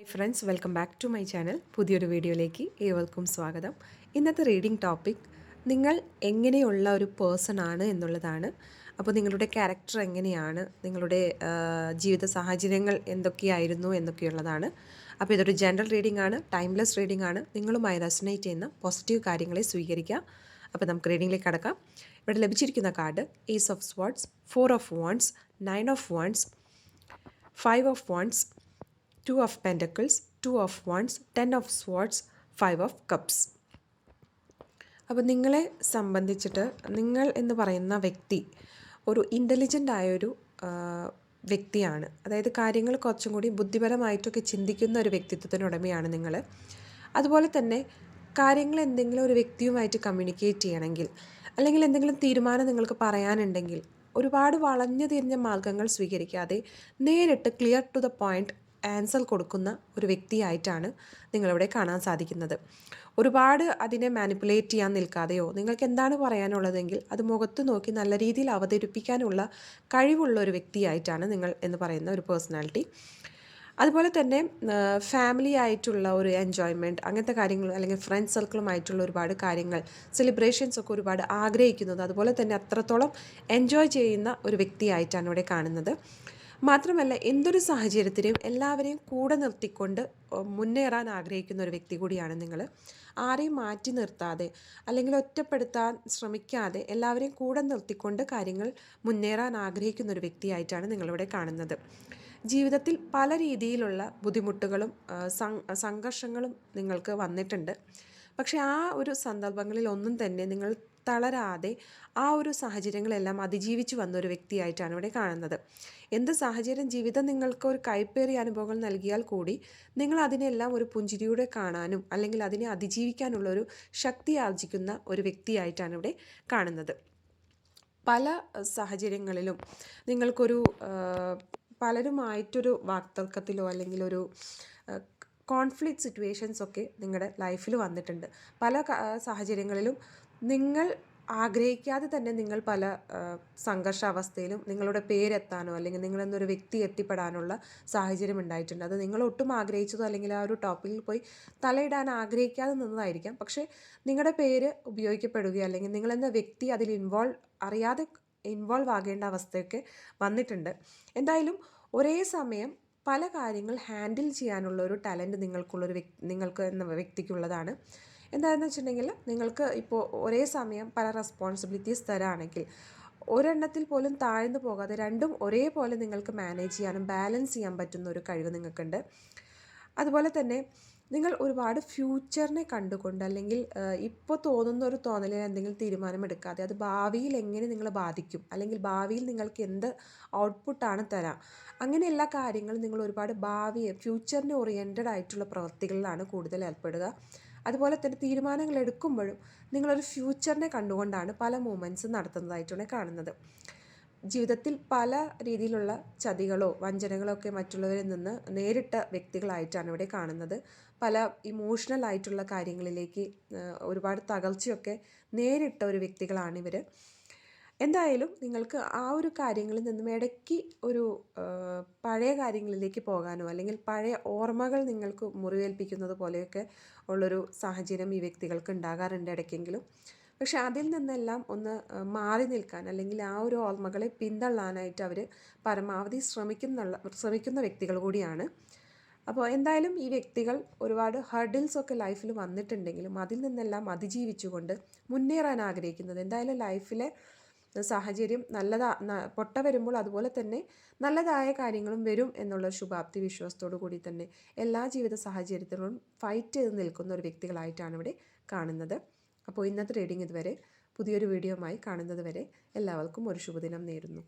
Hi friends welcome back to my channel പുതിയൊരു വീഡിയോയിലേക്ക് ഏവർക്കും സ്വാഗതം. ഇന്നത്തെ റീഡിംഗ് ടോപ്പിക് നിങ്ങൾ എങ്ങനെയുള്ള ഒരു പേഴ്സൺ ആണ് എന്നുള്ളതാണ്. അപ്പോൾ നിങ്ങളുടെ ക്യാരക്ടർ എങ്ങനെയാണ്? നിങ്ങളുടെ ജീവിത സാഹചര്യങ്ങൾ എന്തൊക്കെയായിരുന്നു എന്നൊക്കെയുള്ളതാണ്. അപ്പോൾ ഇതൊരു ജനറൽ റീഡിംഗ് ആണ് ടൈംലെസ് റീഡിംഗ് ആണ്. നിങ്ങളുമായി റെസനേറ്റ് ചെയ്യുന്ന പോസിറ്റീവ് കാര്യങ്ങളെ സ്വീകരിക്കുക. അപ്പോൾ നമുക്ക് റീഡിംഗിലേക്ക് കടക്കാം. ഇവിടെ ലഭിച്ചിരിക്കുന്ന card ace of swords four of wands nine of wands five of wands two of pentacles two of wands ten of swords five of cups അപ്പോൾ നിങ്ങളെ സംബന്ധിച്ചിട്ട് നിങ്ങൾ എന്ന് പറയുന്ന വ്യക്തി ഒരു ഇന്റലിജന്റ് ആയൊരു വ്യക്തിയാണ്. അതായത് കാര്യങ്ങൾ കുറച്ചും കൂടി ബുദ്ധിപരമായിട്ടൊക്കെ ചിന്തിക്കുന്ന ഒരു വ്യക്തിത്വത്തിന് ഉടമയാണ് നിങ്ങൾ അതുപോലെ തന്നെ കാര്യങ്ങൾ എന്തെങ്കിലും ഒരു വ്യക്തിയുമായിട്ട് കമ്മ്യൂണിക്കേറ്റ് ചെയ്യണമെങ്കിൽ അല്ലെങ്കിൽ എന്തെങ്കിലും തീരുമാനം നിങ്ങൾക്ക് പറയാനുണ്ടെങ്കിൽ ഒരുപാട് വളഞ്ഞു തിരിഞ്ഞ മാർഗങ്ങൾ സ്വീകരിക്കാതെ നേരിട്ട് clear to the point answer കൊടുക്കുന്ന ഒരു വ്യക്തിയായിട്ടാണ് നിങ്ങളിവിടെ കാണാൻ സാധിക്കുന്നത്. ഒരുപാട് അതിനെ മാനിപ്പുലേറ്റ് ചെയ്യാൻ നിൽക്കാതെയോ നിങ്ങൾക്ക് എന്താണ് പറയാനുള്ളതെങ്കിൽ അത് മുഖത്ത് നോക്കി നല്ല രീതിയിൽ അവതരിപ്പിക്കാനുള്ള കഴിവുള്ള ഒരു വ്യക്തിയായിട്ടാണ് നിങ്ങൾ എന്ന് പറയുന്ന ഒരു പേഴ്സണാലിറ്റി അതുപോലെ തന്നെ ഫാമിലി ആയിട്ടുള്ള ഒരു എൻജോയ്മെന്റ് അങ്ങനത്തെ കാര്യങ്ങൾ അല്ലെങ്കിൽ ഫ്രണ്ട് സർക്കിളുമായിട്ടുള്ള ഒരുപാട് കാര്യങ്ങൾ സെലിബ്രേഷൻസ് ഒക്കെ ഒരുപാട് ആഗ്രഹിക്കുന്നത് അതുപോലെ തന്നെ അത്രത്തോളം എൻജോയ് ചെയ്യുന്ന ഒരു വ്യക്തിയായിട്ടാണ് ഇവിടെ കാണുന്നത്. മാത്രമല്ല എന്തൊരു സാഹചര്യത്തിലും എല്ലാവരെയും കൂടെ നിർത്തിക്കൊണ്ട് മുന്നേറാൻ ആഗ്രഹിക്കുന്ന ഒരു വ്യക്തി കൂടിയാണ് നിങ്ങൾ ആരെയും മാറ്റി നിർത്താതെ അല്ലെങ്കിൽ ഒറ്റപ്പെടുത്താൻ ശ്രമിക്കാതെ എല്ലാവരെയും കൂടെ നിർത്തിക്കൊണ്ട് കാര്യങ്ങൾ മുന്നേറാൻ ആഗ്രഹിക്കുന്ന ഒരു വ്യക്തിയായിട്ടാണ് നിങ്ങളിവിടെ കാണുന്നത്. ജീവിതത്തിൽ പല രീതിയിലുള്ള ബുദ്ധിമുട്ടുകളും സംഘർഷങ്ങളും നിങ്ങൾക്ക് വന്നിട്ടുണ്ട്. പക്ഷേ ആ ഒരു സന്ദർഭങ്ങളിൽ ഒന്നും തന്നെ നിങ്ങൾ തളരാതെ ആ ഒരു സാഹചര്യങ്ങളെല്ലാം അതിജീവിച്ചു വന്ന ഒരു വ്യക്തിയായിട്ടാണ് ഇവിടെ കാണുന്നത്. എന്ത് സാഹചര്യം? ജീവിതം നിങ്ങൾക്ക് ഒരു കൈപ്പേറിയ അനുഭവങ്ങൾ നൽകിയാൽ കൂടി നിങ്ങൾ അതിനെല്ലാം ഒരു പുഞ്ചിരിയുടെ കാണാനും അല്ലെങ്കിൽ അതിനെ അതിജീവിക്കാനുള്ള ഒരു ശക്തി ആർജിക്കുന്ന ഒരു വ്യക്തിയായിട്ടാണ് ഇവിടെ കാണുന്നത്. പല സാഹചര്യങ്ങളിലും നിങ്ങൾക്കൊരു പലരുമായിട്ടൊരു വാക്തർക്കത്തിലോ അല്ലെങ്കിൽ ഒരു കോൺഫ്ലിക്റ്റ് സിറ്റുവേഷൻസ് ഒക്കെ നിങ്ങളുടെ ലൈഫിൽ വന്നിട്ടുണ്ട്. പല സാഹചര്യങ്ങളിലും നിങ്ങൾ ആഗ്രഹിക്കാതെ തന്നെ നിങ്ങൾ പല സംഘർഷാവസ്ഥയിലും നിങ്ങളുടെ പേരെത്താനോ അല്ലെങ്കിൽ നിങ്ങളെന്നൊരു വ്യക്തി എത്തിപ്പെടാനുള്ള സാഹചര്യം ഉണ്ടായിട്ടുണ്ട്. അത് നിങ്ങൾ ഒട്ടും ആഗ്രഹിച്ചതോ അല്ലെങ്കിൽ ആ ഒരു ടോപ്പിക്കിൽ പോയി തലയിടാൻ ആഗ്രഹിക്കാതെ നിന്നതായിരിക്കാം. പക്ഷേ നിങ്ങളുടെ പേര് ഉപയോഗിക്കപ്പെടുകയോ അല്ലെങ്കിൽ നിങ്ങളെന്ന വ്യക്തി അതിൽ ഇൻവോൾവ് അറിയാതെ ഇൻവോൾവ് ആകേണ്ട അവസ്ഥയൊക്കെ വന്നിട്ടുണ്ട്. എന്തായാലും ഒരേ സമയം പല കാര്യങ്ങൾ ഹാൻഡിൽ ചെയ്യാനുള്ള ഒരു ടാലന്റ് നിങ്ങൾക്കുള്ളൊരു വ്യക്തി നിങ്ങൾക്ക് എന്ന വ്യക്തിക്കുള്ളതാണ്. എന്താണെന്ന് വെച്ചിട്ടുണ്ടെങ്കിൽ നിങ്ങൾക്ക് ഇപ്പോൾ ഒരേ സമയം പല റെസ്പോൺസിബിലിറ്റീസ് തരാണെങ്കിൽ ഒരെണ്ണത്തിൽ പോലും താഴ്ന്നു പോകാതെ രണ്ടും ഒരേപോലെ നിങ്ങൾക്ക് മാനേജ് ചെയ്യാനും ബാലൻസ് ചെയ്യാൻ പറ്റുന്ന ഒരു കഴിവ് നിങ്ങൾക്കുണ്ട്. അതുപോലെ തന്നെ നിങ്ങൾ ഒരുപാട് ഫ്യൂച്ചറിനെ കണ്ടുകൊണ്ട് അല്ലെങ്കിൽ ഇപ്പോൾ തോന്നുന്ന ഒരു തോന്നലിൽ എന്തെങ്കിലും തീരുമാനമെടുക്കാതെ അത് ഭാവിയിൽ എങ്ങനെ നിങ്ങളെ ബാധിക്കും? അല്ലെങ്കിൽ ഭാവിയിൽ നിങ്ങൾക്ക് എന്ത് ഔട്ട്പുട്ടാണ് തരാം? അങ്ങനെ എല്ലാ കാര്യങ്ങളും നിങ്ങൾ ഒരുപാട് ഭാവിയെ ഫ്യൂച്ചറിന് ഓറിയന്റഡ് ആയിട്ടുള്ള പ്രവൃത്തികളിലാണ് കൂടുതൽ ഏർപ്പെടുക. അതുപോലെ തന്നെ തീരുമാനങ്ങൾ എടുക്കുമ്പോഴും നിങ്ങളൊരു ഫ്യൂച്ചറിനെ കണ്ടുകൊണ്ടാണ് പല മൂമെന്റ്സും നടത്തുന്നതായിട്ടാണ് കാണുന്നത്. ജീവിതത്തിൽ പല രീതിയിലുള്ള ചതികളോ വഞ്ചനകളോ ഒക്കെ മറ്റുള്ളവരിൽ നിന്ന് നേരിട്ട വ്യക്തികളായിട്ടാണ് ഇവിടെ കാണുന്നത്. പല ഇമോഷണൽ ആയിട്ടുള്ള കാര്യങ്ങളിലേക്ക് ഒരുപാട് തകർച്ചയൊക്കെ നേരിട്ട ഒരു വ്യക്തികളാണ് ഇവർ എന്തായാലും നിങ്ങൾക്ക് ആ ഒരു കാര്യങ്ങളിൽ നിന്നും ഇടയ്ക്ക് ഒരു പഴയ കാര്യങ്ങളിലേക്ക് പോകാനോ അല്ലെങ്കിൽ പഴയ ഓർമ്മകൾ നിങ്ങൾക്ക് മുറിവേൽപ്പിക്കുന്നത് പോലെയൊക്കെ ഉള്ളൊരു സാഹചര്യം ഈ വ്യക്തികൾക്ക് ഉണ്ടാകാറുണ്ട് ഇടയ്ക്കെങ്കിലും. പക്ഷെ അതിൽ നിന്നെല്ലാം ഒന്ന് മാറി നിൽക്കാൻ അല്ലെങ്കിൽ ആ ഒരു ഓർമ്മകളെ പിന്തള്ളാനായിട്ട് അവർ പരമാവധി ശ്രമിക്കുന്ന ശ്രമിക്കുന്ന വ്യക്തികൾ കൂടിയാണ്. അപ്പോൾ എന്തായാലും ഈ വ്യക്തികൾ ഒരുപാട് ഹർഡിൽസ് ഒക്കെ ലൈഫിൽ വന്നിട്ടുണ്ടെങ്കിലും അതിൽ നിന്നെല്ലാം അതിജീവിച്ചുകൊണ്ട് മുന്നേറാൻ ആഗ്രഹിക്കുന്നത്. എന്തായാലും ലൈഫിലെ സാഹചര്യം നല്ലതാ പൊട്ട വരുമ്പോൾ അതുപോലെ തന്നെ നല്ലതായ കാര്യങ്ങളും വരും എന്നുള്ള ശുഭാപ്തി വിശ്വാസത്തോടു കൂടി തന്നെ എല്ലാ ജീവിത സാഹചര്യത്തിലും ഫൈറ്റ് ചെയ്ത് നിൽക്കുന്ന ഒരു വ്യക്തികളായിട്ടാണ് ഇവിടെ കാണുന്നത്. അപ്പോൾ ഇന്നത്തെ റീഡിംഗ് ഇതുവരെ പുതിയൊരു വീഡിയോയുമായി കാണുന്നത് വരെ എല്ലാവർക്കും ഒരു ശുഭദിനം നേരുന്നു.